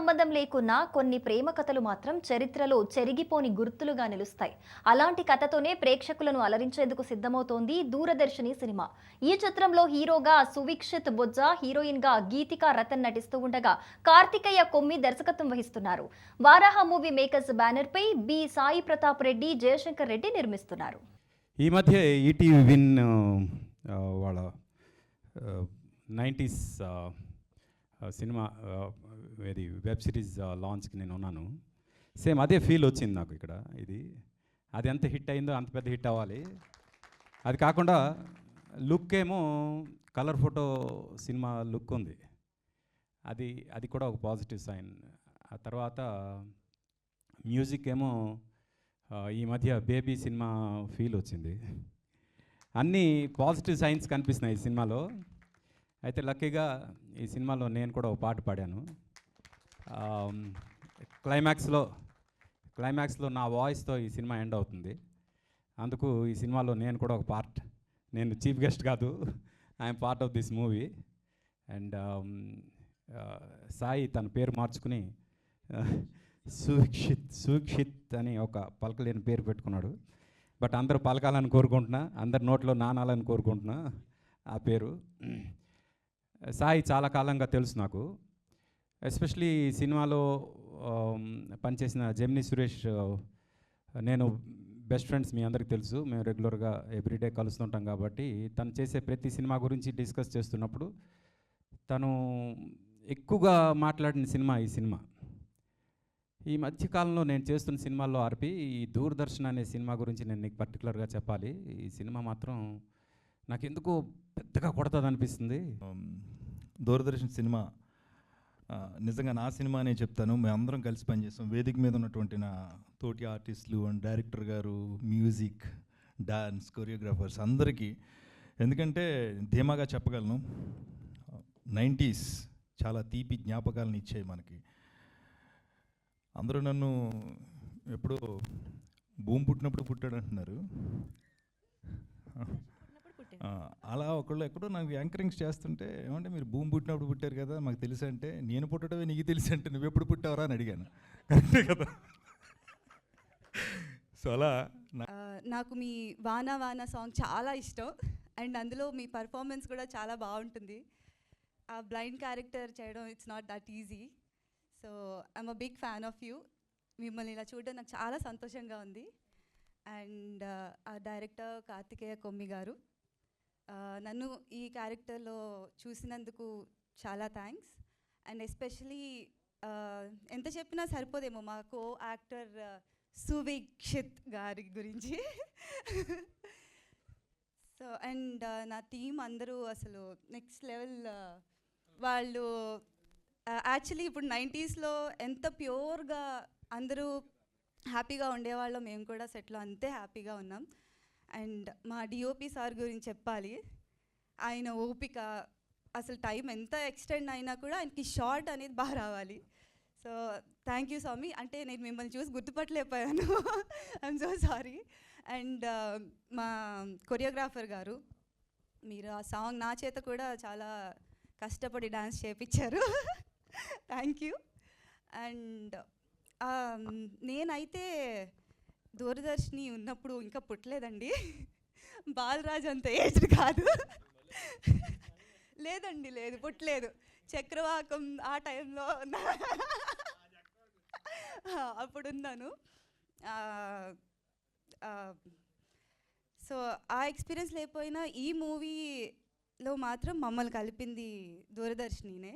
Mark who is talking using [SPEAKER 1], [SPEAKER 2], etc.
[SPEAKER 1] సంబంధం లేకున్నా కొన్ని ప్రేమ కథలు మాత్రం చరిత్రలో చెరిగిపోని గుర్తులుగా నిలుస్తాయి. అలాంటి కథతోనే ప్రేక్షకులను అలరించేందుకు సిద్ధమవుతోంది దూరదర్శిని సినిమా. ఈ చిత్రంలో హీరోగా సువిక్షిత్ బొజ్జా హీరోయిన్గా గీతికా రతన్ నటిస్తూ ఉండగా కార్తికేయ కొమ్మి దర్శకత్వం వహిస్తున్నారు. వారాహ మూవీ మేకర్స్ బ్యానర్ పై బి. సాయి ప్రతాప్ రెడ్డి జయశంకర్ రెడ్డి నిర్మిస్తున్నారు.
[SPEAKER 2] ఈ మధ్య ఈటీవీ విన్ వాళ్ళ నైంటీస్ సినిమా ఇది వెబ్ సిరీస్ లాంచ్కి నేను ఉన్నాను. సేమ్ అదే ఫీల్ వచ్చింది నాకు ఇక్కడ. ఇది అది ఎంత హిట్ అయిందో అంత పెద్ద హిట్ అవ్వాలి. అది కాకుండా లుక్ ఏమో కలర్ ఫోటో సినిమా లుక్ ఉంది. అది అది కూడా ఒక పాజిటివ్ సైన్. ఆ తర్వాత మ్యూజిక్ ఏమో ఈ మధ్య బేబీ సినిమా ఫీల్ వచ్చింది. అన్నీ పాజిటివ్ సైన్స్ కనిపిస్తున్నాయి ఈ సినిమాలో. అయితే లక్కీగా ఈ సినిమాలో నేను కూడా ఒక పాట పాడాను. క్లైమాక్స్లో క్లైమాక్స్లో నా వాయిస్తో ఈ సినిమా ఎండ్ అవుతుంది. అందుకు ఈ సినిమాలో నేను కూడా ఒక పార్ట్ నేను చీఫ్ గెస్ట్ కాదు I'm part of this movie and Sai తన పేరు మార్చుకుని సుక్షిత్ సుక్షిత్ అని ఒక పలకలేని పేరు పెట్టుకున్నాడు. బట్ అందరూ పలకాలని కోరుకుంటున్నా అందరి నోట్లో నానాలని కోరుకుంటున్నా ఆ పేరు. సాయి చాలా కాలంగా తెలుసు నాకు. ఎస్పెషలీ సినిమాలో పనిచేసిన జెమిని సురేష్ నేను బెస్ట్ ఫ్రెండ్స్ మీ అందరికీ తెలుసు. మేము రెగ్యులర్గా ఎవ్రీడే కలుస్తుంటాం కాబట్టి తను చేసే ప్రతి సినిమా గురించి డిస్కస్ చేస్తున్నప్పుడు తను ఎక్కువగా మాట్లాడిన సినిమా ఈ సినిమా. ఈ మధ్యకాలంలో నేను చేస్తున్న సినిమాల్లో ఆర్పి ఈ దూరదర్శన్ అనే సినిమా గురించి నేను నీకు పర్టికులర్గా చెప్పాలి. ఈ సినిమా మాత్రం నాకు ఎందుకో పెద్దగా కొడతాది అనిపిస్తుంది
[SPEAKER 3] దూరదర్శన్ సినిమా నిజంగా నా సినిమా అనే చెప్తాను. మేము అందరం కలిసి పనిచేస్తాం. వేదిక మీద ఉన్నటువంటి నా తోటి ఆర్టిస్టులు and director garu music dance choreographers అందరికీ ఎందుకంటే ధీమాగా చెప్పగలను నైంటీస్ చాలా తీపి జ్ఞాపకాలను ఇచ్చాయి మనకి. అందరూ నన్ను ఎప్పుడో భూమి పుట్టినప్పుడు పుట్టాడు అంటున్నారు అలా ఒకళ్ళు ఎక్కడో నాకు యాంకరింగ్స్ చేస్తుంటే ఏమంటే మీరు భూమి పుట్టినప్పుడు పుట్టారు కదా మాకు తెలుసు అంటే నేను పుట్టడమే నీకు తెలుసు అంటే నువ్వు ఎప్పుడు పుట్టావరా? అని అడిగాను. కరెక్టే కదా. సో అలా
[SPEAKER 4] నాకు మీ వానా వానా సాంగ్ చాలా ఇష్టం. అండ్ అందులో మీ పర్ఫార్మెన్స్ కూడా చాలా బాగుంటుంది. ఆ బ్లైండ్ క్యారెక్టర్ చేయడం it's not that easy so I'm a big fan of you మిమ్మల్ని ఇలా చూడడం నాకు చాలా సంతోషంగా ఉంది. అండ్ ఆ డైరెక్టర్ కార్తికేయ కొమ్మి గారు నన్ను ఈ క్యారెక్టర్లో చూసినందుకు చాలా థ్యాంక్స్. అండ్ ఎస్పెషలీ ఎంత చెప్పినా సరిపోదేమో మా కో యాక్టర్ సువీక్షిత్ గారి గురించి. సో అండ్ నా టీం అందరూ అసలు నెక్స్ట్ లెవెల్ వాళ్ళు యాక్చువల్లీ ఇప్పుడు నైంటీస్లో ఎంత ప్యూర్గా అందరూ హ్యాపీగా ఉండేవాళ్ళం మేము కూడా సెట్లో అంతే హ్యాపీగా ఉన్నాం. అండ్ మా డిఓపి సార్ గురించి చెప్పాలి. ఆయన ఓపిక అసలు టైం ఎంత ఎక్స్టెండ్ అయినా కూడా ఆయనకి షార్ట్ అనేది బాగా రావాలి. సో థ్యాంక్ యూ స్వామి. అంటే నేను మిమ్మల్ని చూసి గుర్తుపట్టలేకపోయాను. ఐఎమ్ సో సారీ అండ్ మా కొరియోగ్రాఫర్ గారు మీరు ఆ సాంగ్ నా చేత కూడా చాలా కష్టపడి డాన్స్ చేపించారు థ్యాంక్ యూ అండ్ నేనైతే దూరదర్శిని ఉన్నప్పుడు ఇంకా పుట్టలేదండి. బాలరాజ్ అంత ఏజ్డ్ కాదు. లేదండి లేదు పుట్టలేదు. చక్రవాకం ఆ టైంలో అప్పుడున్నాను సో ఆ ఎక్స్పీరియన్స్ లేకపోయినా ఈ మూవీలో మాత్రం మమ్మల్ని కలిపింది దూరదర్శినినే.